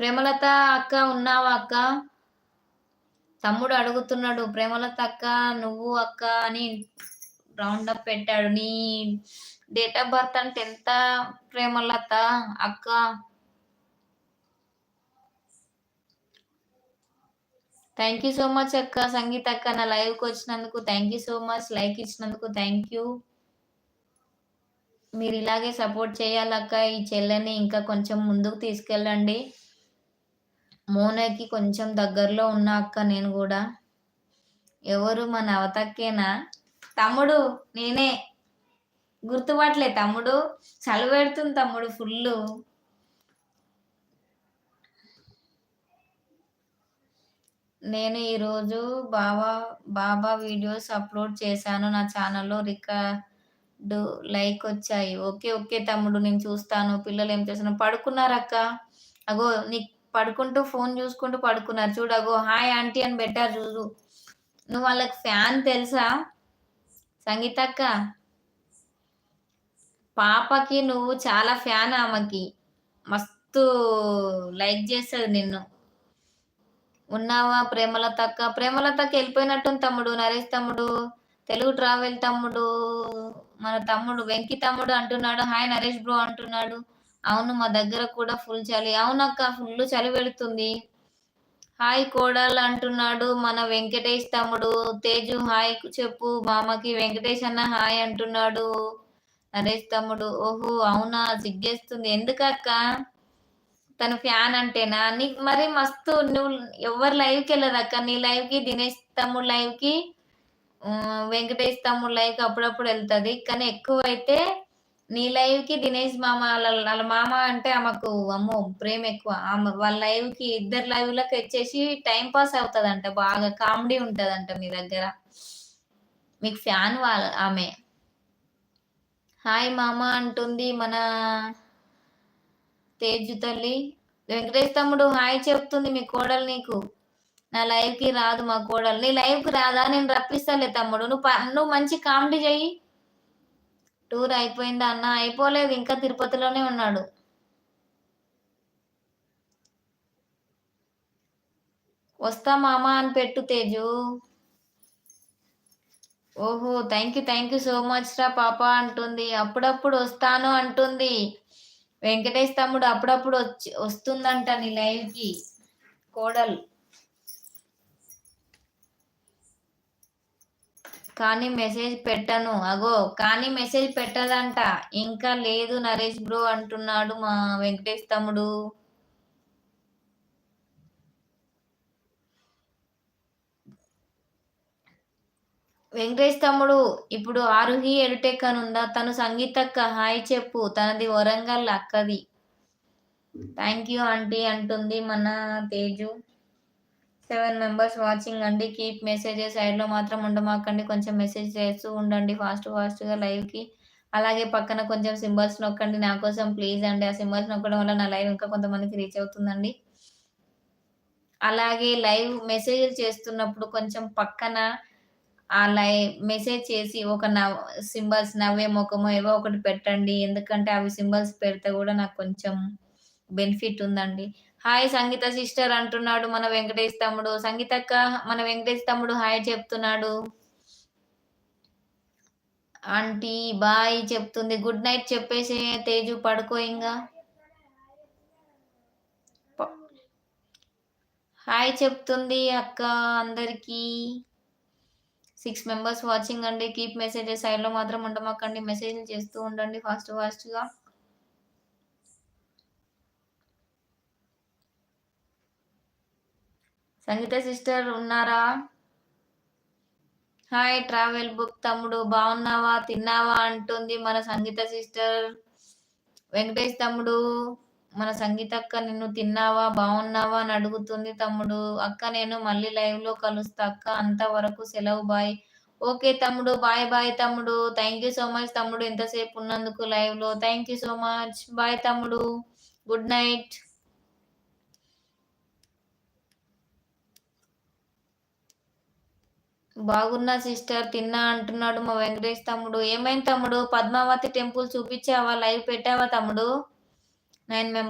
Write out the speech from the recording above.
ప్రేమలత అక్క ఉన్నావా అక్క? తమ్ముడు అడుగుతున్నాడు ప్రేమలత అక్క నువ్వు అక్క అని రౌండ్ అప్ పెట్టాడు. నీ డేట్ ఆఫ్ బర్త్ అంటే ఎంత ప్రేమలత అక్క? థ్యాంక్ యూ సో మచ్ అక్క. సంగీత అక్క నా లైవ్కి వచ్చినందుకు thank you so much like ఇచ్చినందుకు థ్యాంక్ యూ మీరు ఇలాగే సపోర్ట్ చేయాలక్క ఈ చెల్లెని ఇంకా కొంచెం ముందుకు తీసుకెళ్ళండి. మోనకి కొంచెం దగ్గరలో ఉన్న అక్క నేను కూడా. ఎవరు మన అవతక్కేనా? తమ్ముడు నేనే. గుర్తుపట్లే తమ్ముడు. చలి పెడుతుంది తమ్ముడు ఫుల్ నేను ఈరోజు బాబా బాబా వీడియోస్ అప్లోడ్ చేశాను. నా ఛానల్లో రికార్డు లైక్ వచ్చాయి. ఓకే ఓకే తమ్ముడు నేను చూస్తాను. పిల్లలు ఏం చేస్తున్నారు? పడుకున్నారక్క? అగో నీ పడుకుంటూ ఫోన్ చూసుకుంటూ పడుకున్నారు. చూడు అగో హాయ్ ఆంటీ అని పెట్టారు చూడు. నువ్వు వాళ్ళకి ఫ్యాన్ తెలుసా? సంగీతక్క పాపకి నువ్వు చాలా ఫ్యాన్ ఆమెకి. మస్తు లైక్ చేస్తుంది నిన్ను. ఉన్నావా ప్రేమలతక్క? ప్రేమలతక్క వెళ్ళిపోయినట్టుంది తమ్ముడు నరేష్ తమ్ముడు తెలుగు ట్రావెల్ తమ్ముడు మన తమ్ముడు వెంకి తమ్ముడు అంటున్నాడు. హాయ్ నరేష్ బ్రో అంటున్నాడు. అవును మా దగ్గర కూడా ఫుల్ చలి. అవునక్క ఫుల్ చలి పెడుతుంది. హాయ్ కోడల్ అంటున్నాడు మన వెంకటేష్ తమ్ముడు. తేజు హాయ్ చెప్పు. మామకి వెంకటేష్ అన్న హాయ్ అంటున్నాడు. నరేష్ తమ్ముడు ఓహో అవునా? సిగ్గేస్తుంది ఎందుకక్క? తను ఫ్యాన్ అంటేనా? నీ మరి మస్తు నువ్వు ఎవరు లైవ్కి వెళ్ళదక్క? నీ లైవ్కి దినేష్ తమ్ముడు లైవ్కి వెంకటేష్ తమ్ముడు లైవ్కి అప్పుడప్పుడు వెళ్తుంది. కానీ ఎక్కువ నీ లైవ్కి దినేష్ మామ వాళ్ళ మామ అంటే ఆమెకు అమ్మో ప్రేమ ఎక్కువ. ఆమె వాళ్ళ లైవ్కి ఇద్దరు లైవ్లకు వచ్చేసి టైం పాస్ అవుతుందంట బాగా కామెడీ ఉంటుందంట మీ దగ్గర. మీకు ఫ్యాన్ వాళ్ళ ఆమె? హాయ్ మామ అంటుంది మన తేజు తల్లి. వెంకటేష్ తమ్ముడు హాయ్ చెప్తుంది మీ కోడలు నీకు. నా లైవ్కి రాదు మా కోడలు. నీ లైవ్కి రాదా? నేను రప్పిస్తాలే తమ్ముడు. నువ్వు నువ్వు మంచి కామెడీ చెయ్యి. టూర్ అయిపోయిందా అన్న అయిపోలేదు ఇంకా తిరుపతిలోనే ఉన్నాడు. వస్తా మామ అని పెట్టు తేజు. ఓహో thank you thank you so much రా పాప అంటుంది. అప్పుడప్పుడు వస్తాను అంటుంది. వెంకటేష్ తమ్ముడు అప్పుడప్పుడు వచ్చి వస్తుందంట నీ లైవ్కి. కోడలు. కానీ మెసేజ్ పెట్టను. అగో కానీ మెసేజ్ పెట్టదంట. ఇంకా లేదు నరేష్ బ్రో అంటున్నాడు మా వెంకటేష్ తమ్ముడు. వెంకటేష్ తమ్ముడు ఇప్పుడు ఆరుహి ఎడుటెక్ అని ఉందా? తను సంగీతక్క. హాయ్ చెప్పు. తనది వరంగల్ అక్కది. థ్యాంక్ యూ ఆంటీ అంటుంది మన తేజు. సెవెన్ మెంబర్స్ వాచింగ్ అండి. కీప్ మెసేజెస్ సైడ్లో మాత్రం ఉండమాకండి. కొంచెం మెసేజ్ చేస్తూ ఉండండి. ఫాస్ట్ ఫాస్ట్గా లైవ్కి. అలాగే పక్కన కొంచెం సింబల్స్ నొక్కండి. నా కోసం ప్లీజ్ అండి. ఆ సింబల్స్ నొక్కడం వల్ల నా లైవ్ ఇంకా కొంతమందికి రీచ్ అవుతుందండి. అలాగే లైవ్ మెసేజ్ చేస్తున్నప్పుడు కొంచెం పక్కన ఆ లై మెసేజ్ చేసి ఒక నవ్ సింబల్స్ నవ్వే ముఖమో ఏవో ఒకటి పెట్టండి. ఎందుకంటే అవి సింబల్స్ పెడితే కూడా నాకు కొంచెం బెనిఫిట్ ఉందండి. హాయ్ సంగీత సిస్టర్ అంటున్నాడు మన వెంకటేష్ తమ్ముడు. సంగీతక్క మన వెంకటేష్ తమ్ముడు హాయ్ చెప్తున్నాడు. ఆంటీ బాయ్ చెప్తుంది. గుడ్ నైట్ చెప్పేసి తేజు పడుకో ఇంకా హాయ్ చెప్తుంది అక్క అందరికీ. సిక్స్ మెంబర్స్ వాచింగ్ అండి. కీప్ మెసేజెస్ సైడ్లో మాత్రం ఉండమాకండి. మెసేజ్లు చేస్తూ ఉండండి ఫాస్ట్ ఫాస్ట్గా. సంగీత సిస్టర్ ఉన్నారా? హాయ్ ట్రావెల్ బుక్ తమ్ముడు బాగున్నావా? తిన్నావా? అంటుంది మన సంగీత సిస్టర్. వెంకటేష్ తమ్ముడు మన సంగీత అక్క నిన్ను తిన్నావా? బాగున్నావా? అని అడుగుతుంది తమ్ముడు. అక్క నేను మళ్ళీ లైవ్లో కలుస్తా. అక్క అంతవరకు సెలవు బాయ్. ఓకే తమ్ముడు బాయ్ బాయ్ తమ్ముడు. థ్యాంక్ యూ సో మచ్ తమ్ముడు ఎంతసేపు ఉన్నందుకు లైవ్లో. Thank you so much bye తమ్ముడు. గుడ్ నైట్ బాగున్నా సిస్టర్ తిన్నా అంటున్నాడు మా వెంకటేష్ తమ్ముడు. ఏమైంది తమ్ముడు? పద్మావతి టెంపుల్ చూపించావా? లైవ్ పెట్టావా తమ్ముడు? Nine member